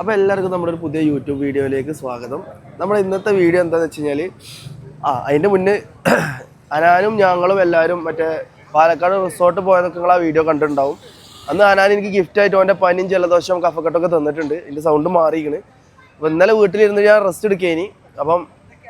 അപ്പോൾ എല്ലാവർക്കും നമ്മുടെ ഒരു പുതിയ യൂട്യൂബ് വീഡിയോയിലേക്ക് സ്വാഗതം. നമ്മുടെ ഇന്നത്തെ വീഡിയോ എന്താണെന്ന് വെച്ച് കഴിഞ്ഞാൽ ആ അതിന്റെ മുന്നേ അനാനും ഞങ്ങളും എല്ലാവരും മറ്റേ പാലക്കാട് റിസോർട്ട് പോയതൊക്കെ നിങ്ങൾ ആ വീഡിയോ കണ്ടിട്ടുണ്ടാവും. അന്ന് അനാൻ എനിക്ക് ഗിഫ്റ്റ് ആയിട്ട് അവന്റെ പനിയും ജലദോഷം കഫക്കെട്ടൊക്കെ തന്നിട്ടുണ്ട്. എന്റെ സൗണ്ട് മാറിയിരിക്കണ്. അപ്പോൾ ഇന്നലെ വീട്ടിലിരുന്ന് ഞാൻ റെസ്റ്റ് എടുക്കേനി. അപ്പം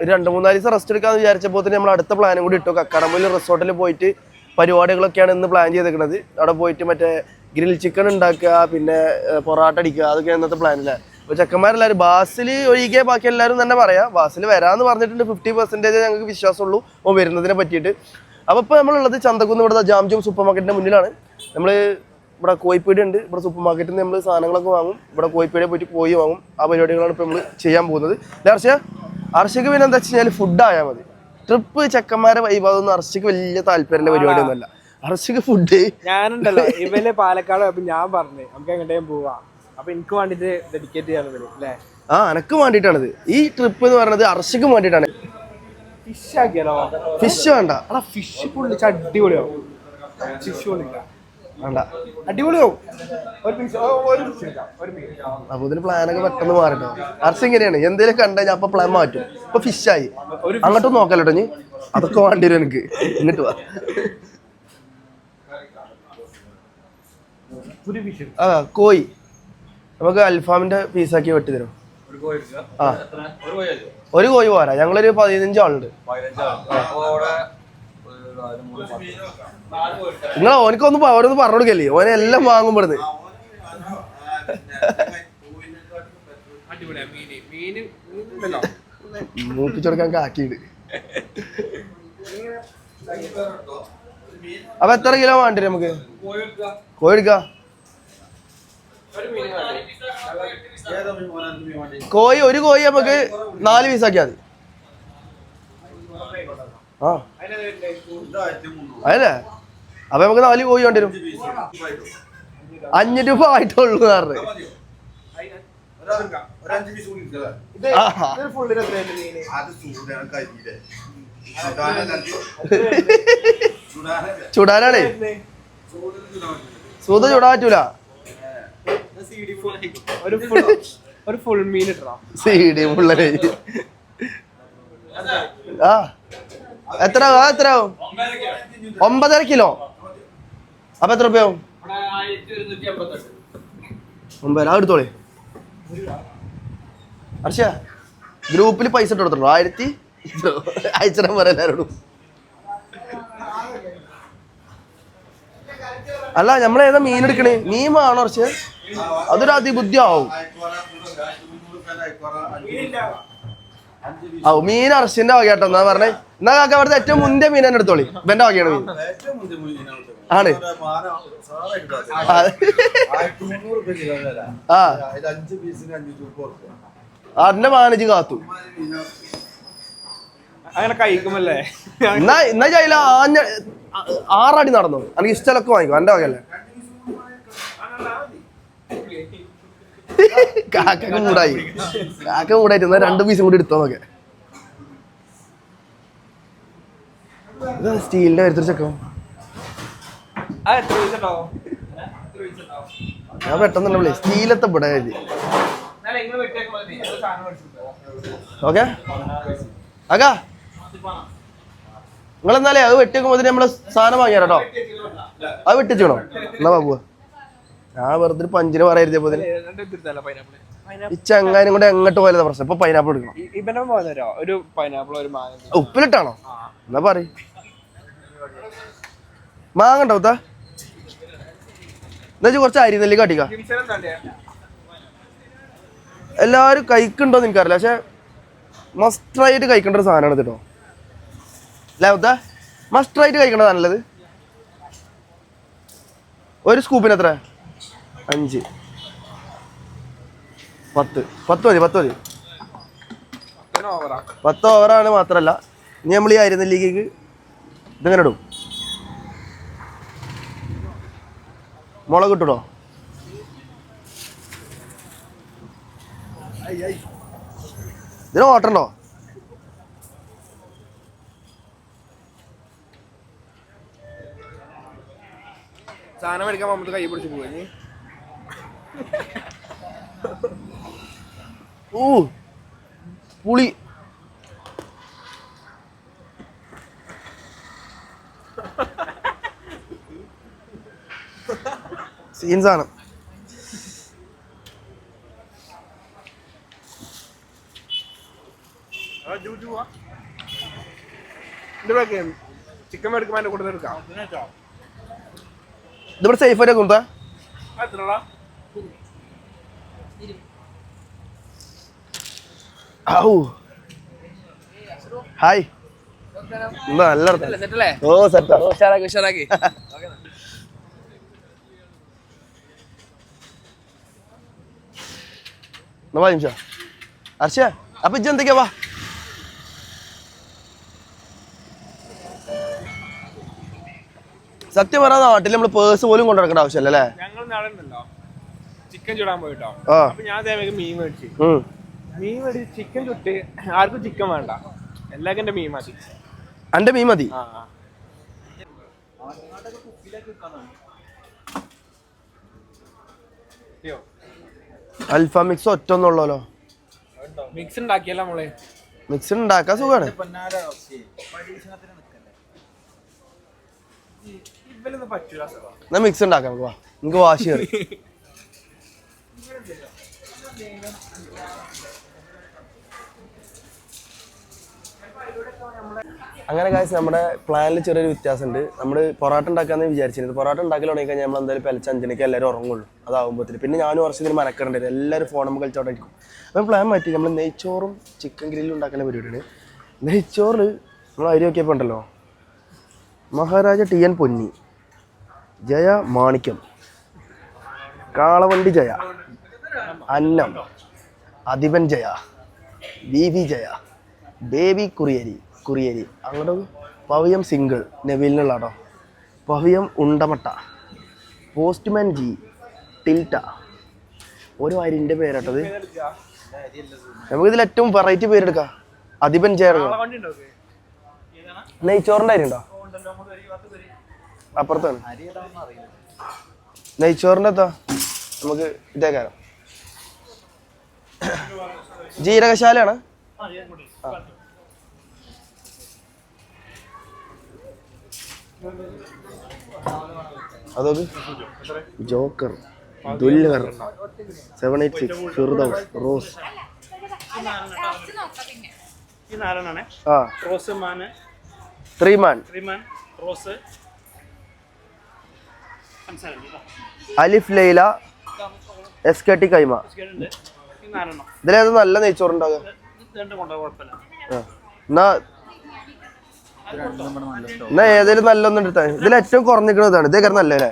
ഒരു രണ്ട് മൂന്നാൽ ദിവസം റെസ്റ്റ് എടുക്കാമെന്ന് വിചാരിച്ചപ്പോൾ തന്നെ നമ്മൾ അടുത്ത പ്ലാനും കൂടി ഇട്ടു. കക്കടമ്പയിൽ റിസോർട്ടിൽ പോയിട്ട് പരിപാടികളൊക്കെയാണ് ഇന്ന് പ്ലാൻ ചെയ്തിരിക്കുന്നത് അവിടെ പോയിട്ട് മറ്റേ ഗ്രിൽ ചിക്കൻ ഉണ്ടാക്കുക പിന്നെ പൊറോട്ട അടിക്കുക അതൊക്കെ ഇന്നത്തെ പ്ലാനില്ല അപ്പോൾ ചെക്കന്മാരെല്ലാവരും ബാസിൽ ഒഴികെ ബാക്കി എല്ലാവരും തന്നെ പറയാം ബാസിൽ വരാന്ന് പറഞ്ഞിട്ടുണ്ട് ഫിഫ്റ്റി പെർസെന്റേജ് ഞങ്ങൾക്ക് വിശ്വാസമുള്ളൂ ഓ വരുന്നതിനെ പറ്റിയിട്ട്. അപ്പോൾ ഇപ്പോൾ നമ്മളുള്ളത് ചന്തക്കുന്ന് ഇവിടുത്തെ ജാംജൂം സൂപ്പർ മാർക്കറ്റിന്റെ മുന്നിലാണ്. നമ്മൾ ഇവിടെ കോയിപ്പീടി ഉണ്ട് ഇവിടെ സൂപ്പർ മാർക്കറ്റിൽ നിന്ന് നമ്മൾ സാധനങ്ങളൊക്കെ വാങ്ങും ഇവിടെ കോയിപ്പീടിയെ പോയിട്ട് പോയി വാങ്ങും ആ പരിപാടികളാണ് ഇപ്പോൾ നമ്മൾ ചെയ്യാൻ പോകുന്നത്. അർഷ അർഷയ്ക്ക് പിന്നെ എന്താ വെച്ച് കഴിഞ്ഞാൽ ഫുഡ് ആയാൽ മതി. ട്രിപ്പ് ചെക്കന്മാരെ വൈബാതൊന്നും അർഷയ്ക്ക് വലിയ താല്പര്യമുള്ള പരിപാടിയൊന്നുമല്ല. അർഷയ്ക്ക് ഫുഡ് ഞാനുണ്ടല്ലോ ഇവൽ പാലക്കാട് അപ്പൊ ഞാൻ പറഞ്ഞു നമുക്ക് എങ്ങോട്ടേലും പോവാ. അപ്പൊ എനിക്ക് വേണ്ടിട്ട് ഡെഡിക്കേറ്റ് ഇവർ അല്ലേ? ആ എനക്ക് വേണ്ടിയിട്ടാണിത് ഈ ട്രിപ്പ് എന്ന് പറയുന്നത് അർഷിക്ക് വേണ്ടിട്ടാണ് ഫിഷ് ആക്കിയാലോ? ഫിഷ് വേണ്ട. അടാ ഫിഷ് പൊള്ളിച്ച അടിപൊളിയാവും. ഫിഷ് പൊള്ളിക്ക. വേണ്ട. അടിപൊളിയാവും. ഒരു പീസ് ഒരു പീസ് എടുക്കാം ഒരു പീസ് അപ്പൊ ഇതിന് പ്ലാനൊക്കെ പെട്ടെന്ന് മാറിട്ടോ. അർഷ ഇങ്ങനെയാണ് എന്തേലും കണ്ടാ ഞാൻ അപ്പൊ പ്ലാൻ മാറ്റും. ഇപ്പൊ ഫിഷായി അങ്ങോട്ടും നോക്കല്ലോ ഇനി? അതൊക്കെ വേണ്ടി വരും എനിക്ക്. എന്നിട്ട് വാ ഒരു ഫിഷ് ആ കോയി. നമുക്ക് അൽഫാമിന്റെ പീസാക്കി വെട്ടി തരും. ആ. ഒരു കോഴി പോരാ. ഞങ്ങളൊരു പതിനഞ്ച് ആളുണ്ട്. നിങ്ങൾ ഓനക്കൊന്നും അവരൊന്നും ഓരോന്ന് പറഞ്ഞു കൊടുക്കല്ലേ? ഓനെ എല്ലാം വാങ്ങും ഇവിടുന്ന് മൂപ്പിച്ചെടുക്കാൻ കാക്കിയിട്ട് അപ്പൊ എത്ര കിലോ വേണ്ടി നമുക്ക്? കോഴി എടുക്കാം. കോഴി ഒരു കോഴി നമുക്ക് നാല് പീസാക്കിയാൽ മതി. ആ. അതല്ലേ അപ്പൊ നമുക്ക് നാല് കോഴി വേണ്ടി വരും. അഞ്ഞൂറ് രൂപ ആയിട്ടുള്ളൂ മീന് ചുടാനാണേ. സൂത ചുടാൻ പറ്റൂല. ഒരു ഫുൾ ഒരു ഫുൾ മീൻ ഇട്ടണം സി ആ. എത്ര ആ എത്ര ആവും ഒമ്പതര കിലോ. അപ്പൊ എത്ര രൂപയാവും ഒമ്പതര. ആ എടുത്തോളേ. ഹർഷ ഗ്രൂപ്പിൽ പൈസ ഇട്ട് കൊടുത്തിട്ടുണ്ടോ? ആയിരത്തി അയച്ചിടാൻ പറ എല്ലാവരോടും അല്ല നമ്മളേതാ മീൻ എടുക്കണേ? മീൻ വേണോ ഹർഷ അതൊരു അതിബുദ്ധി ആവും ആ മീൻ അർശിന്റെ വകയാട്ടോ. എന്നാ പറഞ്ഞേ? എന്നാ കാക്ക അവിടുത്തെ ഏറ്റവും മുന്തിയ മീൻ തന്നെ എടുത്തോളി. ഇവന്റെ വകയാണ് മീൻ. ആണ്. ആ. അതിന്റെ മാനേജ് കാത്തു. അങ്ങനെ കഴിക്കുമല്ലേ എന്നാ എന്നാ ചൈല ആഞ്ഞ ആറടി നടന്നു. എനിക്ക് ഇഷ്ടമൊക്കെ വാങ്ങിക്കും. എന്റെ വകയല്ലേ. കാക്ക മൂടായി. കാക്ക മൂടായിട്ട് എന്നാ രണ്ട് പീസും കൂടി എടുത്തോ നോക്കെ. സ്റ്റീലിന്റെ വരുത്തൊരു ചെക്കോ ഞാൻ പെട്ടെന്നല്ല വിളി സ്റ്റീലത്തെ മേടിച്ചിട്ടോ ഓക്കെ? അക്കാ നിങ്ങൾ എന്നാലേ അത് വെട്ടിവെക്കുമ്പോ നമ്മൾ സാധനം വാങ്ങിയാലോ അത് വെട്ടിച്ചോണോ എന്നാ ബാബുവാ. ഞാൻ വെറുതെ പഞ്ചിന് പറയരുതപ്പോ ഈ ചങ്ങാനും കൂടെ എങ്ങോട്ട് പോയാലും പ്രശ്നം. ഇപ്പൊ പൈനാപ്പിൾ എടുക്കണം. ഇവനെ പോകാൻ ഒരു പൈനാപ്പിൾ ഒരു മാങ്ങ ഉപ്പിലിട്ടാണോ? എന്നാ പറ മാങ്ങണ്ടോ താ എന്നാ കുറച്ച് അരി നെല്ലി കാട്ടിക്ക. എല്ലാരും കഴിക്കുണ്ടോന്ന് എനിക്കറിയില്ല. പക്ഷെ മസ്റ്റായിട്ട് കഴിക്കേണ്ട ഒരു സാധനമാണ് കേട്ടോ. അല്ലേ ഉത്ത? മസ്റ്റായിട്ട് കഴിക്കേണ്ട സാധനം ഒരു സ്കൂപ്പിന് എത്ര? അഞ്ച്. പത്ത്. പത്ത് മതി പത്ത് മതി. പത്ത് ഓവറാണ് മാത്രല്ല. ഇനി നമ്മൾ ഈ ആയിരുന്ന ലീഗിക്ക് ഇതെങ്ങനെ ഇടും? മുളക് ഇട്ടോ ഇതിന് ഓട്ടണ്ടോ സാധനം എടുക്കാൻ നമ്മൾ കൈ പിടിച്ച് പോയി ഊ പുളി. സീൻ സാധനം. ചിക്കൻ മേടിക്കുമ്പോൾ അതിന്റെ കൂടെ എടുക്കാം. ഇതിവിടെ സേഫ് ആയിട്ട് കൊടുത്താ. എത്രടാ ഔ. ഹായ്. നല്ല ഓ സെറ്റാ. ഉഷാറാക്കി ഉഷാറാക്കി. എന്നാ വാ നിമിഷ. അർഷ അപ്പൊ ഇജ്ജ് എന്തൊക്കെയാ വാ? സത്യം പറഞ്ഞാൽ നാട്ടിൽ നമ്മൾ പേഴ്സ് പോലും കൊണ്ടു നടക്കേണ്ട ആവശ്യമല്ല ഞങ്ങൾ നടന്നല്ലോ ചിക്കൻ ചുടാൻ പോയിട്ടോ? ഞാൻ മീൻ മേടിച്ചു. മീൻ മേടിച്ച് ചിക്കൻ ചുട്ട് ആർക്കും ചിക്കൻ വേണ്ട. എല്ലാവർക്കും എന്റെ മീൻ മതി. അന്റെ മീൻ മതി. ആ ആ. അയ്യോ അൽഫാ മിക്സ് ഒറ്റ ഒന്നുള്ളല്ലോ മിക്സ് ഉണ്ടാക്കിയല്ല നമ്മൾ മിക്സ് ഉണ്ടാക്കാൻ സാറോ എന്നാ മിക്സ് ഉണ്ടാക്കാം നമുക്ക് വാ. നമുക്ക് വാശി കയറി അങ്ങനെ കാശ് നമ്മുടെ പ്ലാനിൽ ചെറിയൊരു വ്യത്യാസമുണ്ട്. നമ്മൾ പൊറോട്ട ഉണ്ടാക്കാന്ന് വിചാരിച്ചിരുന്നത് പൊറോട്ട ഉണ്ടാക്കി തുടങ്ങി കഴിഞ്ഞാൽ നമ്മൾ എന്തായാലും പെലച്ച അഞ്ചിനൊക്കെ എല്ലാവരും ഉറങ്ങുള്ളൂ. അതാവുമ്പോഴത്തേക്ക് പിന്നെ ഞാനും വർഷത്തിന് മനക്കറുണ്ട് എല്ലാവരും ഫോണും കളിച്ചോണ്ടായിരിക്കും അപ്പം പ്ലാൻ മാറ്റി. നമ്മൾ നെയ്ച്ചോറും ചിക്കൻ ഗ്രില്ലും ഉണ്ടാക്കുന്ന പരിപാടിയാണ്. നെയ്ച്ചോറ് നമ്മൾ അരി നോക്കിയപ്പോൾ ഉണ്ടല്ലോ? Maharaja T N Ponni. Jaya Manikyam. Kalavandi Jaya. Annam. Adhipan Jaya. V V Jaya. Baby കുറിയരി. കുറിയരി. അങ്ങോട്ട് പവിയം സിംഗിൾ നെവിലിനുള്ള കേട്ടോ പവിയം ഉണ്ടമട്ട. Postman G ടിൽറ്റ. ഒരു അരിന്റെ പേരാട്ടത് നമുക്കിതിൽ ഏറ്റവും വെറൈറ്റി പേരെടുക്കാം. അധിപൻ ഉണ്ടോ നെയ്ച്ചോറിന്റെ അരിണ്ടോ അപ്പുറത്താണ്. നെയ്ച്ചോറിന്റെ എത്താ നമുക്ക് ഇതേക്കാരം. ജീരകശാലയാണ്? ആ. അതൊക്കെ Joker ദുൽഹർ seven eight six Firdous Rose. അലിഫ് ലൈല എസ് കെ ടി കൈമ. ഇതിലേത് നല്ല നെയ്ച്ചോറുണ്ടാകുക എന്നാ എന്നാ ഏതേലും നല്ലൊന്നും എടുത്താൽ ഇതിൽ ഏറ്റവും കുറഞ്ഞിരിക്കുന്നത് ഇതാണ് ഇതേ കാരണം നല്ലല്ലേ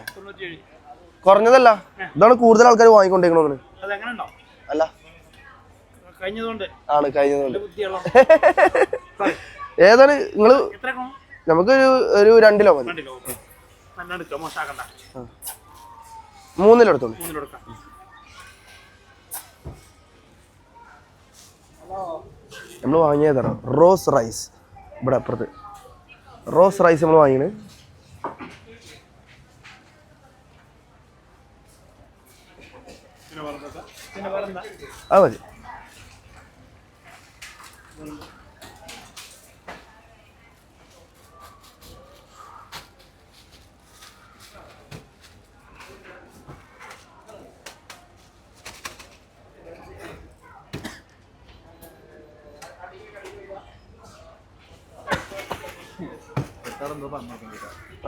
കുറഞ്ഞതല്ല. ഇതാണ് കൂടുതൽ ആൾക്കാർ വാങ്ങിക്കൊണ്ടിരിക്കണമെന്ന് അത് അല്ല. ആണ് കഴിഞ്ഞതുകൊണ്ട്. ഏതാണ് നിങ്ങൾ നമുക്കൊരു ഒരു രണ്ടിലോ മതി. മൂന്നിലോ എടുത്തോളൂ. നമ്മൾ വാങ്ങിയതാണ് റോസ് റൈസ്. ഇവിടെ അപ്പുറത്ത്. റോസ് റൈസ് നമ്മൾ വാങ്ങിയത് അത് മതി.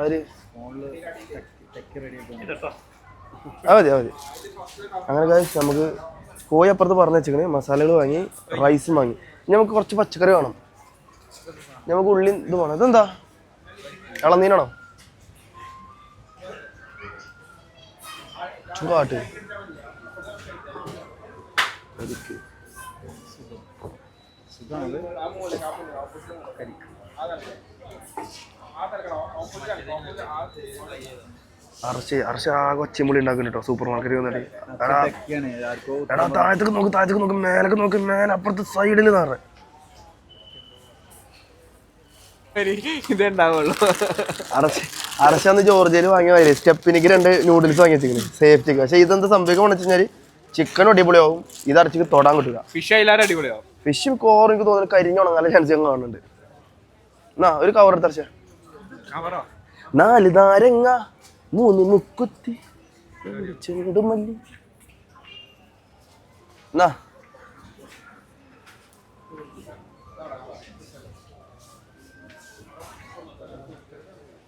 ആര്? മതി അത് മതി. അങ്ങനെ നമുക്ക് കോഴി അപ്പുറത്ത് പറഞ്ഞു വെച്ചിക്കണ്. മസാലകൾ വാങ്ങി റൈസും വാങ്ങി. ഇനി നമുക്ക് കുറച്ച് പച്ചക്കറി വേണം. നമുക്ക് ഉള്ളി ഇത് വേണം. ഇതെന്താ? ഇളനീനാണോ ചൂടാട്ട് അറച്ച് അറച്ച് ആ കൊച്ചിമുള്ളി ഉണ്ടാക്കുന്നുണ്ട് കേട്ടോ സൂപ്പർ മാർക്കറ്റിൽ വന്നിട്ട്. എടാ താഴത്തേക്ക് നോക്ക് താഴത്തേക്ക് നോക്ക് മേലൊക്കെ നോക്ക് മേലെ അപ്പുറത്തെ സൈഡിൽ നിറ അറച്ചാന്ന് ജോർജിയയിൽ വാങ്ങിയ വരെ സ്റ്റെപ്പിനിക്ക് രണ്ട് നൂഡിൽസ് വാങ്ങി വെച്ചിരിക്കുന്നത് സേഫ്റ്റിക്ക് പക്ഷെ ഇതെന്താ സംഭവിക്കാൻ വെച്ച് ചിക്കൻ ചിക്കനും അടിപൊളിയാവും ഇത് ഇറച്ചിക്ക് തൊടാൻ കിട്ടില്ല ഫിഷ് അതിലാരും അടിപൊളിയാവും? ഫിഷ് കോർ എനിക്ക് തോന്നുന്നു കരിഞ്ഞുണങ്ങാൻ ചാൻസ് ഞാൻ കാണുന്നുണ്ട്. എന്നാ ഒരു കവർ എടുത്തറച്ച നാല് നാരങ്ങ മൂന്ന് മുക്കുത്തി ചെണ്ടുമല്ലി എന്നാ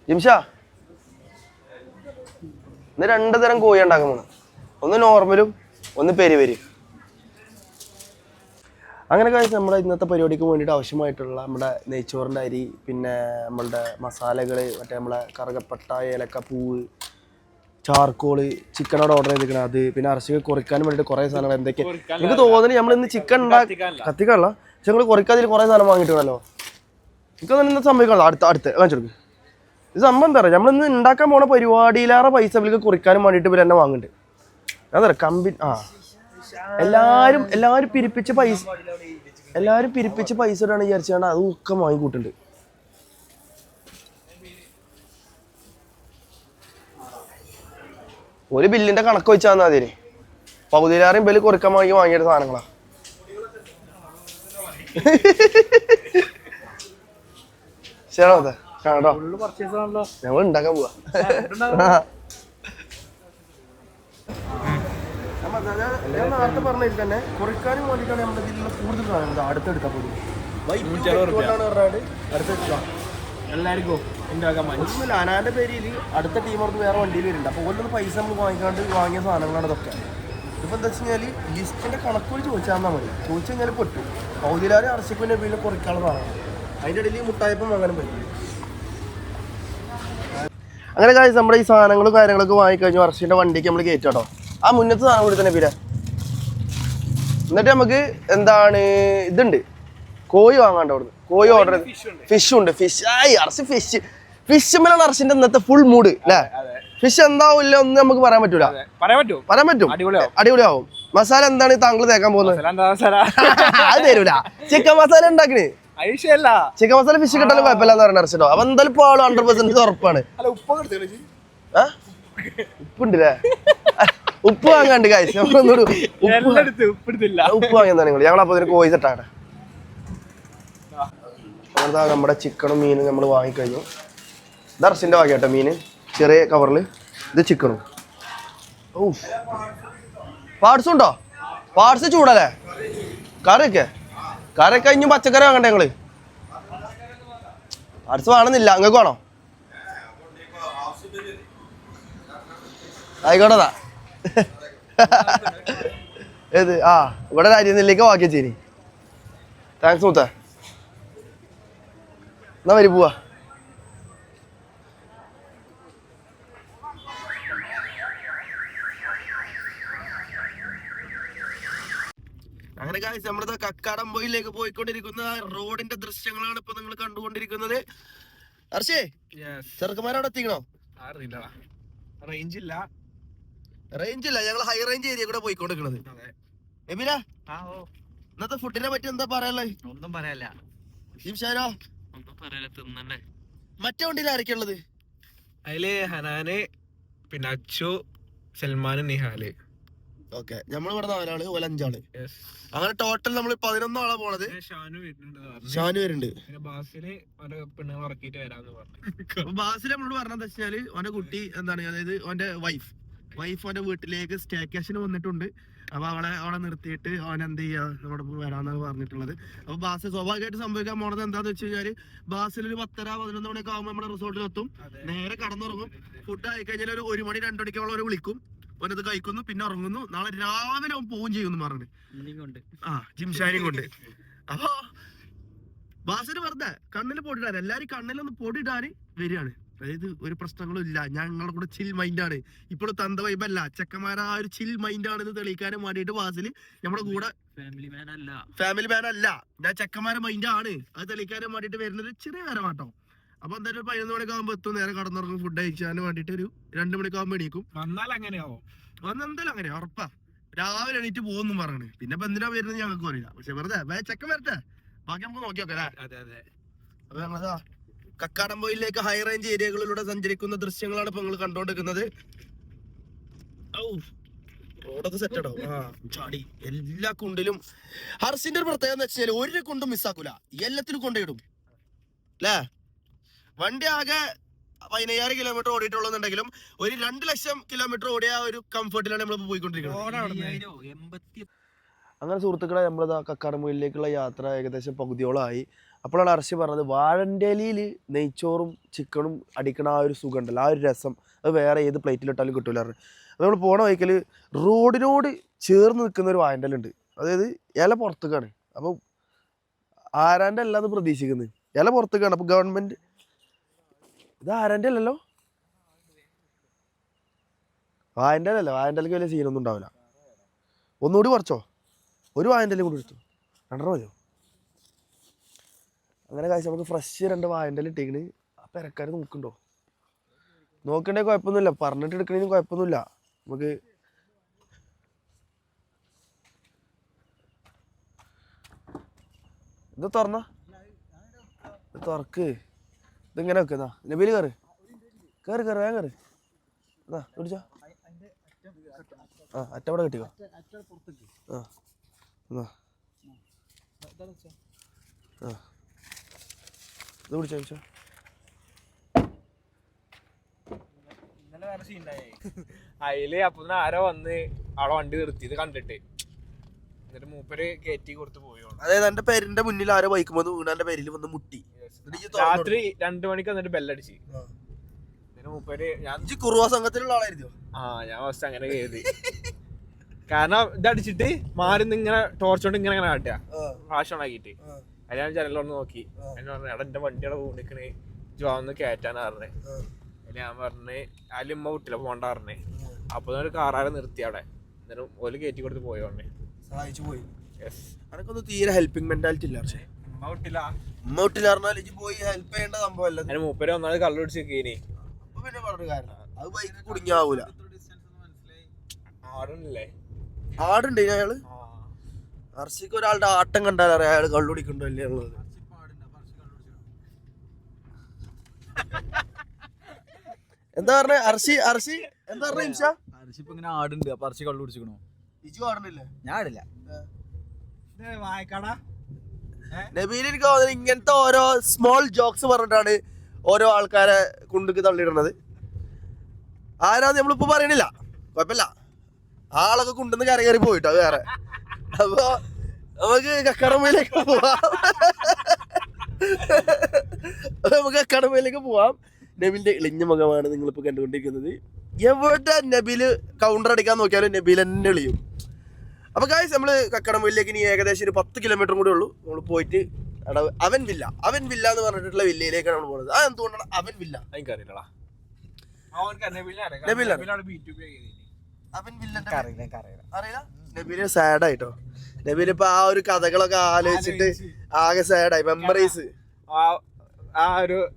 ജിംഷ. ഇന്ന് രണ്ട് തരം കോഴി ഉണ്ടാക്കാൻ പോണ് ഒന്ന് നോർമലും ഒന്ന് പെരിവരി അങ്ങനെ കഴിച്ച് നമ്മുടെ ഇന്നത്തെ പരിപാടിക്ക് വേണ്ടിയിട്ട് ആവശ്യമായിട്ടുള്ള നമ്മുടെ നെയ്ച്ചോറിന്റെ അരി പിന്നെ നമ്മളുടെ മസാലകൾ മറ്റേ നമ്മളെ കറുകപ്പട്ട ഏലക്ക പൂവ് ചാർക്കോൾ ചിക്കനോട് ഓർഡർ ചെയ്തിരിക്കണം അത്. പിന്നെ അറച്ചിക്ക് കുറയ്ക്കാൻ വേണ്ടിയിട്ട് കുറേ സാധനങ്ങൾ എന്തൊക്കെ എനിക്ക് തോന്നുന്നു നമ്മൾ ഇന്ന് ചിക്കൻ ഉണ്ടാക്കി കത്തിക്കാനുള്ള പക്ഷെ നിങ്ങൾ കുറയ്ക്കാതിൽ കുറേ സാധനം വാങ്ങിയിട്ടുണ്ടല്ലോ. എനിക്ക് തന്നെ ഇന്ന് സംഭവിക്കണം അടുത്ത അടുത്ത് കാണിച്ചെടുക്കും ഇത് സംഭവം എന്താ പറയുക നമ്മളിന്ന് ഉണ്ടാക്കാൻ പോണ പരിപാടിയിലേറെ പൈസ ഇവർക്ക് കുറിക്കാനും വേണ്ടിയിട്ട് ഇവർ എന്നെ വാങ്ങുന്നുണ്ട് അതറിയാം കമ്പനി ആ. എല്ലാരും എല്ലാരും പിരിപ്പിച്ച് പൈസ എല്ലാരും പിരിപ്പിച്ച് പൈസ ഇടാണ് വിചാരിച്ചാണ് അത് ഒക്കെ വാങ്ങിക്കൂട്ടുണ്ട്. ഒരു ബില്ലിന്റെ കണക്ക് വെച്ചാൽ മതി അതിന് പകുതിയിലാറും ബില്ല് കുറയ്ക്കാൻ വാങ്ങി വാങ്ങിയ സാധനങ്ങളാ. ശരി അതെ കാണട്ടോ പർച്ചേസ് ആണല്ലോ. ഞങ്ങൾ ഉണ്ടാക്കാൻ പോവാ. ഞാൻ നേരത്തെ പറഞ്ഞതിൽ തന്നെ കുറയ്ക്കാനും വേണ്ടിയിട്ടാണ് നമ്മുടെ ഇതിലുള്ള കൂടുതൽ സാധനങ്ങൾ അടുത്തെടുക്കാൻ പോലും. അടുത്തെടുക്കാം. എല്ലാവർക്കും ഉണ്ടാക്കാൻ അനാന്റെ പേരിൽ അടുത്ത ടീമർക്ക് വേറെ വണ്ടിയിൽ വരുന്നുണ്ട്. അപ്പോൾ ഓരോ പൈസ നമ്മൾ വാങ്ങിക്കാണ്ട് വാങ്ങിയ സാധനങ്ങളാണ് ഇതൊക്കെ. ഇപ്പം എന്താ വെച്ച് കഴിഞ്ഞാൽ ലിസ്റ്റിന്റെ കണക്കുകൾ ചോദിച്ചാൽ തന്നാൽ മതി. ചോദിച്ചു കഴിഞ്ഞാൽ പൊട്ടും. പൗതിലാരും അറച്ചിപ്പിന്റെ പേരിൽ കുറയ്ക്കാനുള്ള സാധനം. അതിന്റെ ഇടയിൽ മുട്ടായപ്പം വാങ്ങാനും പറ്റില്ല അങ്ങനെ കാര്യം നമ്മുടെ ഈ സാധനങ്ങളും കാര്യങ്ങളൊക്കെ വാങ്ങിക്കഴിഞ്ഞു വർഷത്തിന്റെ വണ്ടിക്ക് നമ്മൾ കയറ്റാട്ടോ ആ മുന്നത്തെ സാധനം കൂടി തന്നെ പിന്നെ എന്നിട്ട് നമുക്ക് എന്താണ് ഇതുണ്ട്. കോഴി വാങ്ങാണ്ട് അവിടുന്ന്. കോഴി ഓർഡർ ഫിഷ് ഉണ്ട്. ഫിഷ് ആയി അറസ് ഫിഷ് ഫിഷ് അറസിന്റെ ഇന്നത്തെ ഫുൾ മൂഡ് അല്ലേ? ഫിഷ് എന്താവില്ല ഒന്നും നമുക്ക് പറയാൻ പറ്റൂല. പറയാൻ പറ്റും. അടിപൊളിയാവും. മസാല എന്താണ് താങ്കൾ തേക്കാൻ പോകുന്നത്? അത് തരൂല. ചിക്കൻ മസാല ഉണ്ടാക്കണേ. ചിക്കൻ മസാല ഫിഷ് കിട്ടാലും കുഴപ്പമില്ലാന്ന് പറഞ്ഞ അറച്ചിട്ടോ. അപ്പൊ എന്തായാലും ഇപ്പോൾ ഹൺഡ്രഡ് പെർസെന്റ് ഉറപ്പാണ്? ഉപ്പുണ്ടല്ലേ ഉപ്പ് വാങ്ങാണ്ട് കാഴ്ച നമ്മളൊന്നൂടി ഉപ്പ് ഉപ്പ് നിങ്ങൾ ഞങ്ങളപ്പോ ഇതിന് കോഴി സെറ്റാണ് നമ്മുടെ ചിക്കനും മീനും നമ്മൾ വാങ്ങിക്കഴിഞ്ഞു. ദർശിന്റെ വാങ്ങിയാട്ടോ മീന്. ചെറിയ കവറിൽ ഇത് ചിക്കനും ഓ പാർട്സ് ഉണ്ടോ? പാർട്സ് ചൂടല്ലേ? കറിയൊക്കെ? കറിയൊക്കെ കഴിഞ്ഞു പച്ചക്കറി വാങ്ങണ്ടേ ഞങ്ങൾ പാർട്സ് വേണമെന്നില്ല. അങ്ങക്ക് വേണോ? ആയിക്കോട്ടെതാ ഏത്? ആ ഇവിടെ അരിയുന്നില്ലേക്ക് വാക്കി ചേരി താങ്ക്സ് മുത്ത. എന്നാ വരി പോവാ. അങ്ങനെ കാഴ്ച നമ്മുടെ കക്കാടംപൊയിലേക്ക് പോയിക്കൊണ്ടിരിക്കുന്ന റോഡിന്റെ ദൃശ്യങ്ങളാണ് ഇപ്പൊ നിങ്ങൾ കണ്ടുകൊണ്ടിരിക്കുന്നത്. ഹർഷേ ചെറുക്കന്മാരവിടെ എത്തിക്കണോ? അറിയില്ല റേഞ്ച് ഇല്ല. റേഞ്ച് ഇല്ല. ഞങ്ങൾ ഹൈ റേഞ്ച് ഏരിയ കൂടെ പോയിക്കൊണ്ടിരിക്കണത്. എബില ഇന്നത്തെ ഫുഡിനെ പറ്റി എന്താ പറയാനുള്ളത് ഒന്നും പറയാല്ല ജിംഷാരോ ഒന്നും പറയാല്ല തിന്നന്നെ മറ്റേ വണ്ടിയിൽ ആരൊക്കെയുള്ളത് അതിൽ ഹനാന് പിന്നെ അച്ചു സൽമാൻ നിഹാൽ. ഓക്കെ. നമ്മൾ ഇവിടെ നാലാൾ ഓല അഞ്ചാൾ. അങ്ങനെ ടോട്ടൽ നമ്മൾ പതിനൊന്നാളാ പോണത്. ഷാനു വരുന്നുണ്ട് ഷാനു വരുന്നുണ്ട്. പിന്നെ ബാസിൽ നമ്മളോട് പറഞ്ഞത് വെച്ചാൽ ഓന്റെ കുട്ടി എന്താണ് അതായത് ഓന്റെ വൈഫ് വൈഫ് അവന്റെ വീട്ടിലേക്ക് സ്റ്റേക്കേഷന് വന്നിട്ടുണ്ട്. അപ്പൊ അവളെ അവളെ നിർത്തിയിട്ട് അവൻ എന്ത് ചെയ്യാ? നമ്മുടെ വരാന്നാണ് പറഞ്ഞിട്ടുള്ളത്. അപ്പൊ ബാസ് സ്വാഭാവികമായിട്ട് സംഭവിക്കാൻ പോണത് എന്താന്ന് വെച്ച് കഴിഞ്ഞാൽ ബാസിൽ ഒരു പത്തര പതിനൊന്ന് മണിയൊക്കെ ആകുമ്പോൾ നമ്മുടെ റിസോർട്ടിൽ എത്തും. നേരെ കടന്നുറങ്ങും. ഫുഡ് ആയി കഴിഞ്ഞാൽ ഒരു ഒരു മണി രണ്ടു മണിക്ക് അവളെ വിളിക്കും. ഒരത് കഴിക്കുന്നു പിന്നെ ഉറങ്ങുന്നു. നാളെ രാവിലെ അവൻ പോവും ചെയ്യുമെന്ന് പറഞ്ഞു ആ ജിംഷാനും കൊണ്ട് അപ്പൊ ബാസിന് വെറുതെ കണ്ണിൽ പൊടിടാൻ എല്ലാരും കണ്ണിലൊന്ന് പൊടിടാൻ വരികയാണ്. അതായത് ഒരു പ്രശ്നങ്ങളും ഇല്ല. ഞങ്ങളുടെ കൂടെ ചിൽ മൈൻഡാണ് ഇപ്പോഴും തന്ത വൈബല്ല ചെക്കന്മാരെ ആ ഒരു ചിൽ മൈൻഡാണെന്ന് തെളിയിക്കാനും വേണ്ടിയിട്ട് വാസിൽ നമ്മുടെ കൂടെ ഫാമിലി മാൻ അല്ല. ഫാമിലി മാൻ അല്ല. ഞാൻ ചെക്കന്മാരെ മൈൻഡാണ് അത് തെളിയിക്കാനും വേണ്ടിയിട്ട് വരുന്നത് ചെറിയ കാലമാട്ടോ അപ്പൊ എന്തായാലും പതിനൊന്ന് മണിക്കാകുമ്പോ എത്തും. നേരെ കടന്നിറങ്ങും ഫുഡ് കഴിച്ചാൻ വേണ്ടിട്ട് ഒരു രണ്ടു മണിക്കാകുമ്പോ എണീക്കും. വന്നാൽ അങ്ങനെയാവോ. വന്നെന്തായാലും അങ്ങനെ ഉറപ്പാ. രാവിലെ എണീറ്റ് പോകുന്നു പറയണ് പിന്നെ ഇപ്പൊ എന്തിനാ വരുന്നത് ഞങ്ങൾക്ക് അറിയില്ല പക്ഷെ വെറുതെ വേ ചെക്കൻ വരട്ടെ ബാക്കി നമുക്ക് നോക്കി നോക്കാം അല്ലേ? അതെ അതെ. അപ്പൊ ഞങ്ങളതാ കക്കാടംപൊയിലേക്ക് ഹൈ റേഞ്ച് ഏരിയകളിലൂടെ സഞ്ചരിക്കുന്ന ദൃശ്യങ്ങളാണ് ഇപ്പൊ നിങ്ങൾ കണ്ടോണ്ടിരിക്കുന്നത് ഔ റോഡൊക്കെ സെറ്റ് ആടോ ആ ചാടി. എല്ലാ കുണ്ടിലും. ഹർസിന്റെ ഒരു പ്രത്യേകത എന്ന് വെച്ചാൽ ഒരു കുണ്ടും മിസ്സാക്കൂല എല്ലാത്തിലും കൊണ്ടിടും അല്ലേ വണ്ടി ആകെ പതിനയ്യായിരം കിലോമീറ്റർ ഓടിയിട്ടുള്ളതെന്നുണ്ടെങ്കിലും ഒരു രണ്ട് ലക്ഷം കിലോമീറ്റർ ഓടിയ ഒരു കംഫർട്ടിലാണ് നമ്മൾ പോയിക്കൊണ്ടിരിക്കുന്നത്. അങ്ങനെ സുഹൃത്തുക്കളെ നമ്മളിതാ കക്കാടമൂലിലേക്കുള്ള യാത്ര ഏകദേശം പകുതിയോളമായി അപ്പോഴാണ് അർഷി പറഞ്ഞത് വാഴന്റെലിയിൽ നെയ്ച്ചോറും ചിക്കനും അടിക്കണ ആ ഒരു സുഖം ഉണ്ടല്ലോ ആ ഒരു രസം. അത് വേറെ ഏത് പ്ലേറ്റിലിട്ടാലും കിട്ടൂല അത് നമ്മൾ പോണ വഴിക്കൽ റോഡിനോട് ചേർന്ന് നിൽക്കുന്ന ഒരു വാഴന്റെലുണ്ട് അതായത് ഇല പുറത്തേക്കാണ്. അപ്പോൾ ആരാന്റെ അല്ലാന്ന് പ്രതീക്ഷിക്കുന്നത് ഇല പുറത്തേക്കാണ്. അപ്പോൾ ഗവൺമെന്റ് ഇത് ആരാന്റെ അല്ലല്ലോ? വായന്റെ അല്ല. വായന്റെ വലിയ സീനൊന്നും ഉണ്ടാവില്ല. ഒന്നുകൂടി കുറച്ചോ? ഒരു വായന്റെ കൂടി എടുത്തു? രണ്ടെണ്ണം മതിയോ? അങ്ങനെ കാഴ്ച നമുക്ക് ഫ്രഷ് രണ്ട് വായന്റെ ഇട്ടേക്കണ്. ആ പെരക്കാർ നോക്കണ്ടോ നോക്കണ്ടേ കുഴപ്പമൊന്നുമില്ല. പറഞ്ഞിട്ട് എടുക്കണേനും കുഴപ്പമൊന്നുമില്ല. നമുക്ക് ഇത് തുറന്ന? തുറക്ക്. ഇതിങ്ങനെ വെക്കുന്ന നബീൽ കയറ് കയറി കയറി വേഗം കയറി എന്നാ പിടിച്ചോ. ആ അറ്റവിടെ കിട്ടിയോ ആ എന്നാ ആ. ഇത് പിടിച്ചോ ചോദിച്ചോ അതിൽ അപ്പൊ ആരോ വന്ന് ആളെ വണ്ടി നിർത്തിയത് കണ്ടിട്ട്. എന്നിട്ട് മൂപ്പര് കയറ്റി കൊടുത്ത് പോയോളൂ അതായത് എന്റെ പേരിന്റെ മുന്നിൽ ആരോ ബൈക്ക് വന്ന് വീണ് എന്റെ പേരിൽ വന്ന് മുട്ടി. രാത്രി രണ്ടു മണിക്ക് എന്നിട്ട് ബെല്ലടിച്ച്. എന്നിട്ട് മൂപ്പര് ഞാൻ കുറുവ സംഘത്തിലുള്ള ആളായിരുന്നു? ആ ഞാൻ ഫസ്റ്റ് അങ്ങനെ കരുതി കാരണം ഇതടിച്ചിട്ട് മാറി ഇങ്ങനെ ടോർച്ച് കൊണ്ട് ഇങ്ങനെ ഇങ്ങനെ കാട്ടുക. ഫ്ലാഷ് ഓൺ ആക്കിയിട്ട്. അത് ഞാൻ ജനലൊന്ന് നോക്കി. എന്നെ പറഞ്ഞു എടാ എന്റെ വണ്ടിയുടെ വീണിക്കണ്? ജോന്ന് കയറ്റാനാ പറഞ്ഞേ. അതിന് ഞാൻ പറഞ്ഞ് അതിൽ ഉമ്മ വിട്ടില്ല പോണ്ട പറഞ്ഞേ. അപ്പൊ ഒരു കാറാരെ നിർത്തി അവിടെ. എന്നിട്ട് ഓൽ കയറ്റി കൊടുത്ത് പോയോണ്ടേ സഹായിച്ചു പോയി. യെസ് അനക്കൊന്നും തീരെ ഹെൽപ്പിംഗ് മെന്റാലിറ്റി ഇല്ല പക്ഷേ ഉമ്മ വിട്ടില്ല ഉമ്മ വീട്ടിൽ പറഞ്ഞാൽ ഇജ്ജ് പോയി ഹെൽപ്പ് ചെയ്യേണ്ട സംഭവമല്ല അതിന് മൂപ്പര് ഒന്നാമത് കള്ളുപിടിച്ച് കേനി അപ്പൊ പിന്നെ പറഞ്ഞ കാര്യം അത് ബൈക്ക് കുടുങ്ങിയാവൂല. ആടണില്ലേ ആടുണ്ട് അയാൾ? അർഷിക്ക് ഒരാളുടെ ആട്ടം കണ്ടാൽ അറിയാം അയാൾ കള്ളുടിക്കുണ്ടോ ഇല്ലേ ഉള്ളത് എന്താ പറഞ്ഞ അർഷി അർഷി എന്താ പറഞ്ഞ ഇംഷ? അരിശിപ്പോ ഇങ്ങനെ ആടുണ്ട് അപ്പൊ അർഷി കള്ളു കുടിച്ചിക്കണോ? ഇജു ആടണില്ലേ ഞാൻ ആടില്ല. വായക്കട. നബീൽ എനിക്ക് തോന്നുന്നത് ഇങ്ങനത്തെ ഓരോ സ്മോൾ ജോക്സ് പറഞ്ഞിട്ടാണ് ഓരോ ആൾക്കാരെ കുണ്ടുക്ക് തള്ളിയിടുന്നത്. ആരാന്ന് നമ്മളിപ്പോ പറയണില്ല. കുഴപ്പമില്ല. ആളൊക്കെ കുണ്ടെന്ന് കരകയറി പോയിട്ടോ വേറെ. അപ്പൊ നമുക്ക് കക്കടമയിലേക്ക് പോവാം. നമുക്ക് കക്കടമയിലേക്ക് പോവാം. നബിലിന്റെ ഇളിഞ്ഞ മുഖമാണ് നിങ്ങളിപ്പോ കണ്ടുകൊണ്ടിരിക്കുന്നത്. എവിടെ നബിൽ കൗണ്ടർ അടിക്കാൻ നോക്കിയാലും നബിൽ എന്നെ എളിയും അപ്പൊ ഗായ്സ് നമ്മൾ കക്കടമയിലേക്ക് ഇനി ഏകദേശം ഒരു പത്ത് കിലോമീറ്റർ കൂടെ ഉള്ളൂ. നമ്മൾ പോയിട്ട് അടവ് അവൻ വില്ല. അവൻ വില്ല എന്ന് പറഞ്ഞിട്ടുള്ള വില്ലയിലേക്കാണ് നമ്മൾ പോകുന്നത്. അത് എന്തുകൊണ്ടാണ് അവൻ വില്ല? എനിക്കറിയില്ലടാ. നബീലാണ്. അവൻ വില്ല അറിയില്ല? നബിലെ സാഡ് ആയിട്ടോ. ഇപ്പൊ ആ ഒരു കഥകളൊക്കെ ആലോചിച്ചിട്ട് ആകെ സാഡായി മെമ്മറീസ് ആ ഒരു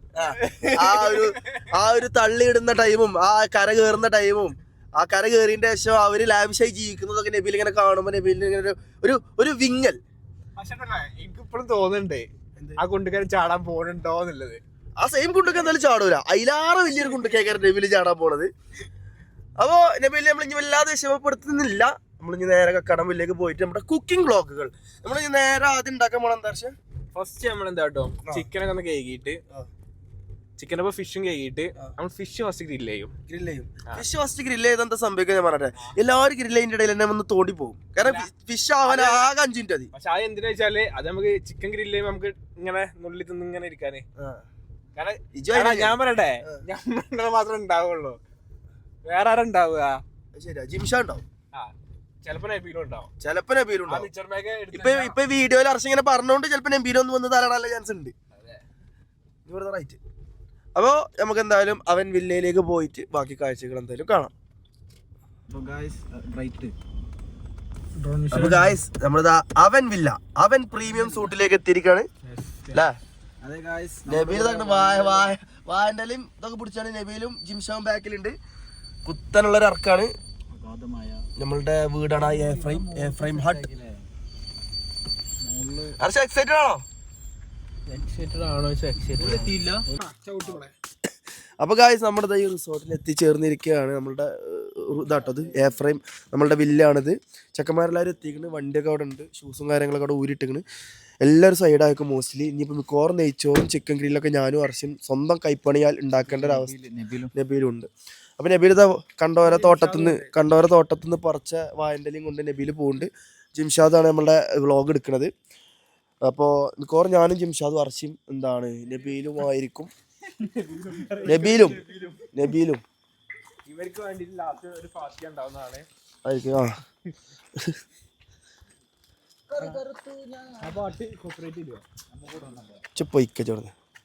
ആ ഒരു ആ ഒരു തള്ളിയിടുന്ന ടൈമും ആ കര കയറുന്ന ടൈമും ആ കര കയറിയതിന്റെ ശേഷം അവർ ലാവിഷായി ജീവിക്കുന്നതൊക്കെ നബീൽ ഇങ്ങനെ കാണുമ്പോ നബീലിന് ഇങ്ങനെ ഒരു- ഒരു വിങ്ങൽ. എനിക്കിപ്പോഴും തോന്നുന്നുണ്ട് ആ കുണ്ടുക്കാരൻ ചാടാൻ പോണുണ്ടോ എന്നുള്ളത്. ആ സെയിം കുണ്ടൊക്കെ എന്തായാലും ചാടൂല. അതിലാറ് വലിയൊരു കുണ്ടൊക്കെയായിരിക്കും നബിൽ ചാടാൻ പോണത്. അപ്പോ നബിൽ നമ്മൾ ഇനി വല്ലാതെ വിഷമപ്പെടുത്തുന്നില്ല. നമ്മൾ ഇനി നേരെ കടമ്പിലേക്ക് പോയിട്ട് നമ്മുടെ കുക്കിംഗ് ബ്ലോക്കുകൾ നമ്മൾ ഇനി നേരെ ആദ്യം ഉണ്ടാക്കാൻ പോണ എന്താ വെച്ചാൽ ഫസ്റ്റ് നമ്മൾ എന്താ കേട്ടോ ചിക്കനൊക്കെ ഒന്ന് കേക്കിയിട്ട് ചിക്കൻ അപ്പൊ ഫിഷും കേകിയിട്ട് നമ്മൾ ഫിഷ് ഫസ്റ്റ് ഗ്രില്ല് ചെയ്യും. ഗ്രില്ല് ചെയ്യും. ഫിഷ് ഫസ്റ്റ് ഗ്രില്ല് ചെയ്ത് എന്താ സംഭവിക്കുക ഞാൻ പറഞ്ഞെ. എല്ലാവരും ഗ്രില്ല് ചെയ്യുന്ന ഇടയിൽ തന്നെ ഒന്ന് തോണ്ടി പോകും. കാരണം ഫിഷ് ആവാൻ ആകെ അഞ്ചു മിനിറ്റ് മതി. പക്ഷെ അത് എന്തിനാ വെച്ചാൽ അത് നമുക്ക് ചിക്കൻ ഗ്രില്ല് ചെയ്യുമ്പോൾ നമുക്ക് ഇങ്ങനെ നുള്ളി തിന്ന് ഇങ്ങനെ ഇരിക്കാന്. കാരണം ഞാൻ പറയട്ടെ? ഞാൻ മാത്രമേ ഉണ്ടാവുള്ളൂ. വേറെ ആരും ഉണ്ടാവുക? ശരി ജിംഷ ഉണ്ടാവും ചിലപ്പോ നബീലും ഉണ്ടാവും. ഇപ്പൊ ഇപ്പൊ വീഡിയോയിൽ അർച്ച ഇങ്ങനെ പറഞ്ഞുകൊണ്ട് ചിലപ്പോ നബീൽ ഒന്ന് വന്ന് തരാനുള്ള ചാൻസ് ഉണ്ട്. റൈറ്റ് അപ്പോ നമുക്ക് എന്തായാലും അവൻ വില്ലയിലേക്ക് പോയിട്ട് ബാക്കി കാഴ്ചകൾ എന്തായാലും കാണാം. റൈറ്റ് അപ്പൊ ഗായ്സ് നമ്മളിതാ അവൻ വില്ല. അവൻ പ്രീമിയം സൂട്ടിലേക്ക് എത്തിയിരിക്കാണ്. അല്ലേ നബീൽ ഇതാ വായ വായ വായന്റെലും ഇതൊക്കെ പിടിച്ചാണ് നബീലും ജിംഷാവും ബാക്കിലുണ്ട് കുത്തനുള്ള ഒരു ഇറക്കാണ് അഗാധമായ നമ്മളുടെ വീടാണ് frame Ephraim frame hut. Arsha excited ആണോ? എക്സൈറ്റഡ് ആണോ എക്സൈറ്റഡ് എത്തിയില്ല. അപ്പൊ ഗായ്സ് നമ്മുടെ ദാ ഈ റിസോർട്ടിൽ എത്തിച്ചേർന്നിരിക്കുകയാണ് നമ്മളുടെ ഇതാട്ടോ ഇത് എയർ ഫ്രെയിം നമ്മളുടെ വില്ലാണിത് ചെക്കന്മാരെല്ലാവരും എത്തിക്കുന്നത് വണ്ടിയൊക്കെ അവിടെ ഉണ്ട്. ഷൂസും കാര്യങ്ങളൊക്കെ അവിടെ ഊരിട്ടിക്കണ് എല്ലാവരും സൈഡായിരിക്കും മോസ്റ്റ്ലി ഇനിയിപ്പോൾ മിക്കവാറും നെയ്ച്ചോറും ചിക്കൻ ഗ്രില്ലൊക്കെ ഞാനും അർശയും സ്വന്തം കൈപ്പണിയാൽ ഉണ്ടാക്കേണ്ട ഒരു അവസ്ഥ നബിലും നബീലും ഉണ്ട് അപ്പോൾ ഇതാ കണ്ടോര തോട്ടത്തിൽ നിന്ന് കണ്ടോര തോട്ടത്തിൽ നിന്ന് പറിച്ച വായന്റെലയും കൊണ്ട് നബീൽ പോകുന്നുണ്ട് ജിംഷാദാണ് നമ്മളുടെ വ്ളോഗ് എടുക്കുന്നത് അപ്പോ മിക്കവാറും ഞാനും ജിംഷാദും അർശയും എന്താണ് നബീലും ആയിരിക്കും നബീലും നബീലും ഇവർക്ക് വേണ്ടി ലാസ്റ്റ് ഒരു പാർട്ടി ഉണ്ടാവുന്നതാണ്. ആയിരിക്കും ആ. പാട്ട് കോപ്പറേറ്റ്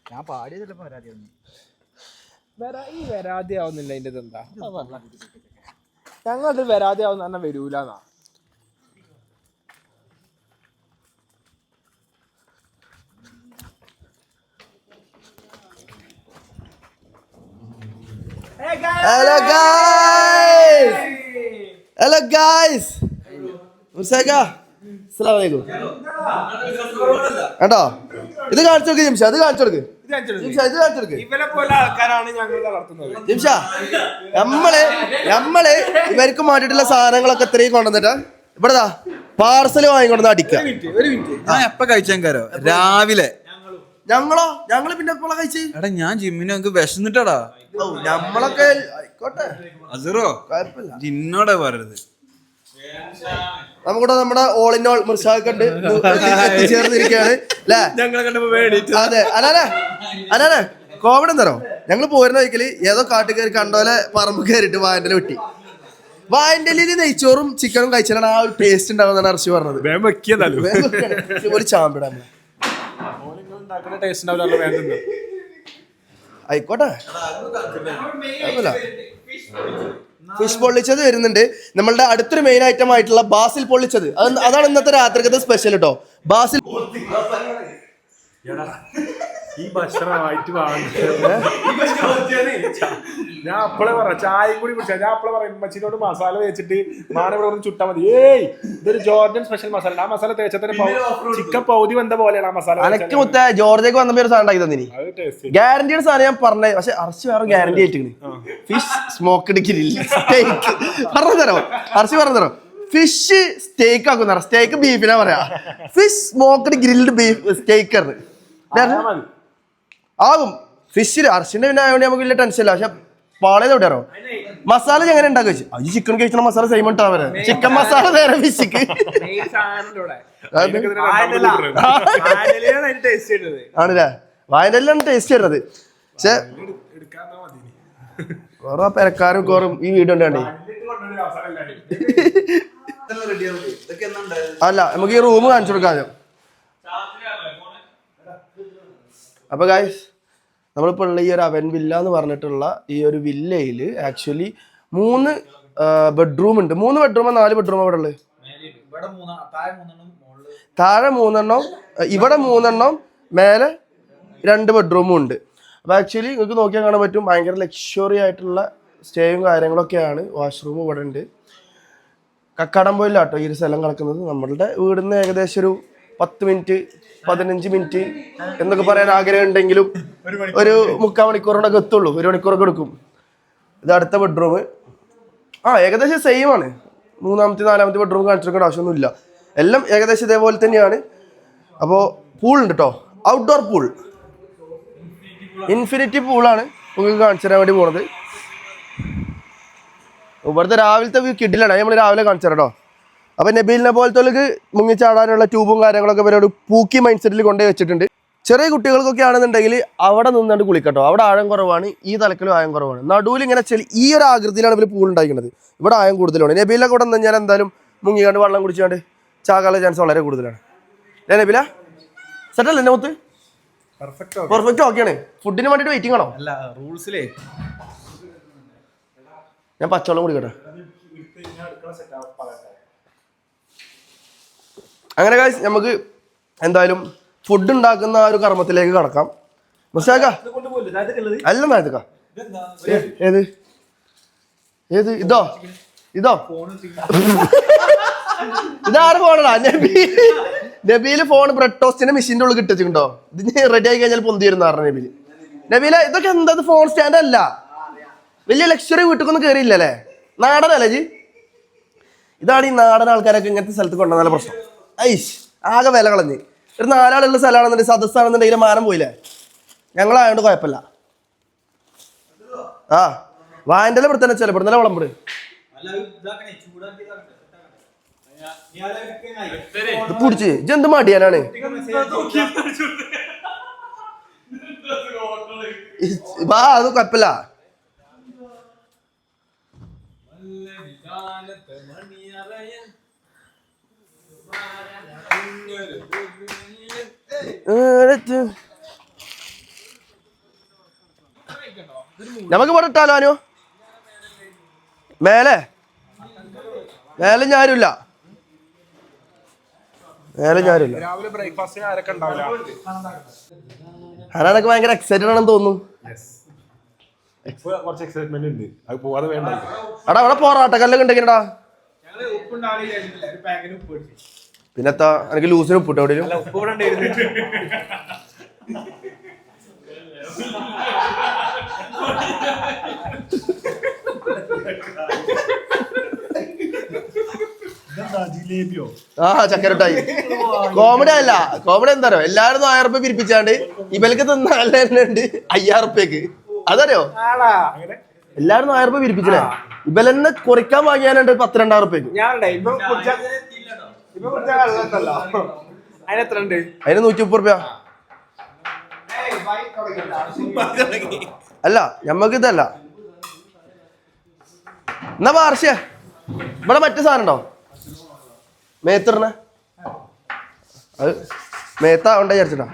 ഞാൻ പാടിയ പരാതി പരാതിയായിരുന്നു വരാ ഈ വരാതെ ആവുന്നില്ല അതിന്റെ എന്താ? ഞങ്ങളത് വരാതെ ആവുന്ന പറഞ്ഞാൽ വരൂലെന്നാ ഹലോ ഗായ്സ് ഹലോ ഗായ്സ് മുർസാക്ക അസ്സലാമു അലൈക്കും കേട്ടോ? ഇത് കാണിച്ചു കൊടുക്ക് ജിംഷ അത് കാണിച്ചു കൊടുക്ക്. ജിംഷ ഇത് കാണിച്ചു കൊടുക്ക്. ഇവരെ പോലെ ആൾക്കാരാണ് ഞങ്ങൾ ജിംഷ നമ്മൾ നമ്മൾ ഇവർക്ക് മാറ്റിട്ടുള്ള സാധനങ്ങളൊക്കെ ഇത്രയും കൊണ്ടുവന്നിട്ടാ. ഇവിടെതാ പാർസൽ വാങ്ങിക്കൊണ്ടു അടിക്കാം ഒരു മിനിറ്റ് ഞാൻ എപ്പ കഴിച്ചോ രാവിലെ. ഞങ്ങളോ? ഞങ്ങൾ പിന്നെ എപ്പോഴാ കഴിച്ച്? എടാ ഞാൻ ജിമ്മിനെ ഓ, നമ്മളൊക്കെ ആയിക്കോട്ടെ. അസറോ? കുഴപ്പമില്ല. ജിന്നോടെ പറയരുത് നമുക്കിവിടെ നമ്മുടെ ഓൾ ഇൻ ഓൾ മുർഷാഖ് എത്തിച്ചേർന്നിരിക്കുകയാണ് ചേർന്നിരിക്കുകയാണ്. അല്ലേ ഞങ്ങളെ കണ്ടപ്പോ വേണ്ടിട്ട് അതെ. അനാനെ അനാനെ കോവിഡ് എന്തോ ഞങ്ങൾ പോരുന്ന വഴിക്കൽ ഏതോ കാട്ടുകയറി കണ്ടോലെ പറമ്പ് കയറിയിട്ട് വായന്റെ വെട്ടി. വായന്റെ നെയ്ച്ചോറും ചിക്കനും കഴിച്ചാലാണ് ആ ഒരു ടേസ്റ്റ് ഉണ്ടാവുന്നതാണ് അർച്ചി പറഞ്ഞത്. വേഗം വെക്കിയതല്ലോ ഒരു ചാമ്പിടാ ആയിക്കോട്ടെ. ഫിഷ് പൊള്ളിച്ചത് വരുന്നുണ്ട്. നമ്മളുടെ അടുത്തൊരു മെയിൻ ഐറ്റം ആയിട്ടുള്ള ബാസിൽ പൊള്ളിച്ചത്. അതാണ് ഇന്നത്തെ രാത്രിക്കത്തെ സ്പെഷ്യൽ കേട്ടോ ബാസിൽ ഈ ഭക്ഷണമായിട്ട് ഞാൻ അപ്പളെ പറ ചായ കൂടി കുടിച്ചാ. ഞാൻ അപ്പളെ പറയും. മച്ചിനോട് മസാല തേച്ചിട്ട് മാന ഇവിടെ ഒന്ന് ചുട്ടാ മതി. ഏയ് ഇതൊരു ജോർജൻ സ്പെഷ്യൽ മസാല ആ മസാല തേച്ചതിന് ചിക്കൻ പൗതി വന്ന പോലെയാണ് ആ മസാല അനക്ക് മുത്ത ജോർജേക്ക് വന്നപ്പോ ഒരു സാധനം ഉണ്ടാക്കി തന്നിനി. അത് ടേസ്റ്റ് ഗ്യാരണ്ടിയുടെ സാധനം ഞാൻ പറഞ്ഞേ. പക്ഷെ അർച്ചി വേറെ ഗ്യാരണ്ടി ആയിട്ട് ഫിഷ് സ്മോക്ക് എടുക്കില്ല സ്റ്റേക്ക് പറഞ്ഞു തരാം. അർച്ചി പറഞ്ഞു തരാം. ഫിഷ് സ്റ്റേക്ക് ആക്കുന്ന. സ്റ്റേക്ക് ബീഫിനാ പറയാ. Fish smoked grilled beef steak മതി ഫിഷിൽ അർച്ചിന്റെ പിന്നെ ആയതുകൊണ്ട് നമുക്ക് വലിയ ടെൻഷൻ ഇല്ല. പക്ഷെ പാളയത് എവിടെ അറിയാം മസാല എങ്ങനെ ഉണ്ടാക്കുക വെച്ചു അത് ചിക്കൻ കഴിച്ച മസാല സെയിം ഉണ്ടാ വരെ ചിക്കൻ മസാല നേരെ ഫിഷിക്ക് ആണല്ലേ? വായനെല്ലാം ടേസ്റ്റ് വരുന്നത് പക്ഷെ വേറെ പെരക്കാരും കോറും ഈ വീഡിയോ ഉണ്ടാണ്ടേ അല്ല നമുക്ക് ഈ റൂം കാണിച്ചു കൊടുക്കാം ആദ്യം അപ്പൊ ഗായ്സ് നമ്മളിപ്പോൾ ഉള്ള ഈ ഒരു അവൻ വില്ല എന്ന് പറഞ്ഞിട്ടുള്ള ഈ ഒരു വില്ലയിൽ ആക്ച്വലി മൂന്ന് ബെഡ്റൂം ഉണ്ട്. മൂന്ന് ബെഡ്റൂമോ നാല് ബെഡ്റൂമോ ഇവിടെ ഉള്ളത്? താഴെ മൂന്നെണ്ണം ഇവിടെ മൂന്നെണ്ണം മേലെ രണ്ട് ബെഡ്റൂമും ഉണ്ട്. അപ്പോൾ ആക്ച്വലി നിങ്ങൾക്ക് നോക്കിയാൽ കാണാൻ പറ്റും ഭയങ്കര ലക്ഷറി ആയിട്ടുള്ള സ്റ്റേയും കാര്യങ്ങളൊക്കെയാണ് വാഷ്റൂം ഇവിടെ ഉണ്ട്. കക്കാടംപോയിലാട്ടോ ഈ ഒരു സ്ഥലം കിടക്കുന്നത്. നമ്മളുടെ വീടിന്ന് ഏകദേശം ഒരു പത്ത് മിനിറ്റ് പതിനഞ്ച് മിനിറ്റ് എന്നൊക്കെ പറയാൻ ആഗ്രഹം ഉണ്ടെങ്കിലും ഒരു മുക്കാൽ മണിക്കൂറോടൊക്കെ എത്തുള്ളൂ. ഒരു മണിക്കൂറൊക്കെ എടുക്കും. ഇത് അടുത്ത ബെഡ്റൂം ആ ഏകദേശം സെയിം ആണ്. മൂന്നാമത്തെ നാലാമത്തെ ബെഡ്റൂം കാണിച്ചെടുക്കേണ്ട ആവശ്യമൊന്നുമില്ല. എല്ലാം ഏകദേശം ഇതേപോലെ തന്നെയാണ്. അപ്പോൾ പൂൾ ഉണ്ട് കേട്ടോ ഔട്ട്ഡോർ പൂൾ ഇൻഫിനിറ്റി പൂളാണ് നിങ്ങൾക്ക് കാണിച്ചു തരാൻ വേണ്ടി പോണത്. ഇവിടുത്തെ രാവിലത്തെ വ്യൂ കിഡിലാണ് നമ്മൾ രാവിലെ കാണിച്ചു തരാം കേട്ടോ അപ്പം നബീലിനെ പോലത്തെ മുങ്ങിച്ചാടാനുള്ള ട്യൂബും കാര്യങ്ങളൊക്കെ ഇവരോട് പൂക്കി മൈൻഡ് സെറ്റിൽ കൊണ്ടുപോയി വെച്ചിട്ടുണ്ട്. ചെറിയ കുട്ടികൾക്കൊക്കെ ആണെന്നുണ്ടെങ്കിൽ അവിടെ നിന്നുകൊണ്ട് കുളിക്കട്ടോ. അവിടെ ആഴം കുറവാണ് ഈ തലക്കിലും ആഴം കുറവാണ്. നടുവിൽ ഇങ്ങനെ ചെളി ഈ ഒരു ആകൃതിയിലാണ് ഇവർ പൂൾ ഉണ്ടായിരിക്കുന്നത് ഇവിടെ ആഴം കൂടുതലാണ്. നബീലിനെ കൂടെ നിന്ന് ഞാൻ എന്തായാലും മുങ്ങിക്കാണ്ട് വെള്ളം കുടിച്ചുകൊണ്ട് ചാകാനുള്ള ചാൻസ് വളരെ കൂടുതലാണ്. ഏ നബീല? സെറ്റല്ലേ എന്റെ മുത്ത്? പെർഫെക്റ്റ് പെർഫെക്റ്റ് ഓക്കെയാണ്. ഫുഡിന് വേണ്ടിയിട്ട് വെയിറ്റിംഗ് ആണോ? അല്ല റൂൾസിലേ. ഞാൻ പച്ചവെള്ളം കുടിക്കട്ടെ. അങ്ങനെ കാശ് നമുക്ക് എന്തായാലും ഫുഡ് ഉണ്ടാക്കുന്ന ആ ഒരു കർമ്മത്തിലേക്ക് കടക്കാം. അല്ല നായതുക്ക ഏത്? ഏത്? ഇതോ? ഇതോ? ഇതാറ് ഫോണടാ നബി. നബീൽ ഫോൺ ബ്രെഡ് ടോസ്റ്റിന്റെ മെഷീന്റെ ഉള്ളിൽ കിട്ടിച്ചിട്ടുണ്ടോ ഇത് റെഡി ആയി കഴിഞ്ഞാൽ പൊന്തി പറഞ്ഞു നബീൽ നബീല ഇതൊക്കെ എന്താ? ഫോൺ സ്റ്റാൻഡ് അല്ല. വലിയ ലക്ഷറി വീട്ടിലൊന്നും കയറിയില്ലല്ലേ നാടനല്ലേ ജി ഇതാണ് ഈ നാടൻ ആൾക്കാരൊക്കെ ഇങ്ങനത്തെ സ്ഥലത്ത് കൊണ്ടുവന്ന പ്രശ്നം. ഐഷ് ആകെ വില കളഞ്ഞ്. ഒരു നാലാളുള്ള സ്ഥലമാണെന്നുണ്ടെങ്കിൽ സദസ്സാണെന്നുണ്ടെങ്കിൽ മാനം പോയില്ലേ? ഞങ്ങളായതുകൊണ്ട് കുഴപ്പമില്ല. ആ വാന്റെ ഇവിടെ തന്നെ ചില ഇവിടെ വിളമ്പട് ഇത് പിടിച്ച് ഇജെന്ത് മടിയാനാണ്? ഇ- വാ അത് കുഴപ്പമില്ല. നമുക്ക് ഇവിടെ ഇട്ടാലോ അനു? മേലെ. മേലെ ഞാനില്ല മേലെ ഞാനില്ല ഹനാനൊക്കെ ഭയങ്കര എക്സൈറ്റഡ് ആണെന്ന് തോന്നുന്നു. അവിടെ പോറാട്ടക്കല്ലൊക്കെ ഉണ്ടെങ്കിലടാ. പിന്നെത്താ എനിക്ക് ലൂസിന് ഉപ്പിട്ട് എവിടെ ആ ചക്കരട്ടായി. കോമഡി അല്ല. കോമഡി എന്താ എല്ലാരും ആയിരം റുപ്യ പിരിപ്പിച്ചാണ്ട് ഇവർക്ക് തിന്നാലുണ്ട് അയ്യായിരം റുപ്യക്ക് അതറിയോ? എല്ലാരും ആയിരം റുപ്യ പിരിപ്പിച്ചില്ലേ? ഇവലെന്നെ കുറിക്കാൻ വാങ്ങിയാലുണ്ട് പത്തിരണ്ടായിരം റുപ്യക്ക് അതിന് നൂറ്റി മുപ്പത് റുപ്യ അല്ല ഞമ്മക്ക് ഇതല്ല എന്നാ പാർശ്യ ഇവിടെ മറ്റു സാധനം ഉണ്ടോ മേത്തിടണ അത് മേത്ത ഉണ്ട വിചാരിച്ചിട്ടാ.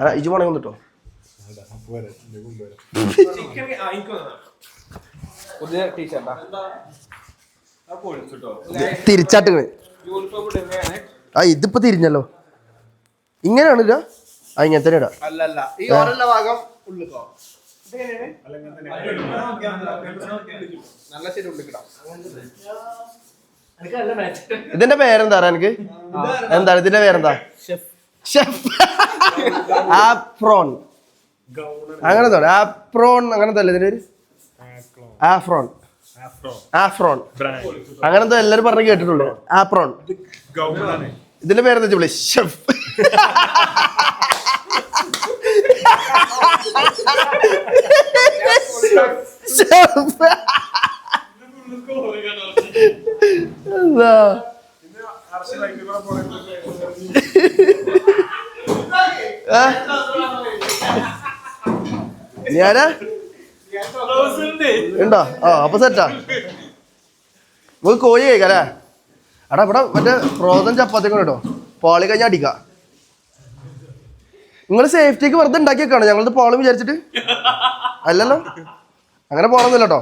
അല്ല ഇജു പണി കിട്ടോ ചിക്കൻ പുതിയ ടീഷർട്ടാ ഇടുന്നതാണ് ആ ഇതിപ്പോ തിരിഞ്ഞല്ലോ. ഇങ്ങനെയാണ് ഇടാ ആ. ഇങ്ങനെ തന്നെ ഇടാ ഇതിന്റെ പേരെന്താ എനിക്ക്? എന്താ ഇതിന്റെ പേരെന്താ? ഷെഫ്. ആപ്രോൺ. അങ്ങനത്തെ ആപ്രോൺ അങ്ങനത്തെ അല്ലേ ഇതിന്റെ പേര്? ആഫ്രോൺ ആഫ്രോൺ അങ്ങനെന്തോ എല്ലാരും പറഞ്ഞു കേട്ടിട്ടുള്ളൂ ആഫ്രോൺ ഇതിന്റെ പേരെന്താ എന്താ ഷെഫ്? ഞാനാ ഉണ്ടോ? ആ അപ്പൊ സെറ്റാ നമുക്ക് കോഴി കഴിക്കാം അല്ലേ? എടാ ഇവിടെ മറ്റേ ഫ്രോസൺ ചപ്പാത്തി കൂടെ കേട്ടോ പാളി കഴിഞ്ഞാൽ അടിക്ക. നിങ്ങൾ സേഫ്റ്റിക്ക് വെറുതെ ഉണ്ടാക്കിയേക്കാണ്. ഞങ്ങളത് പോളം വിചാരിച്ചിട്ട്. അല്ലല്ലോ? അങ്ങനെ പോകണമെന്നില്ല കേട്ടോ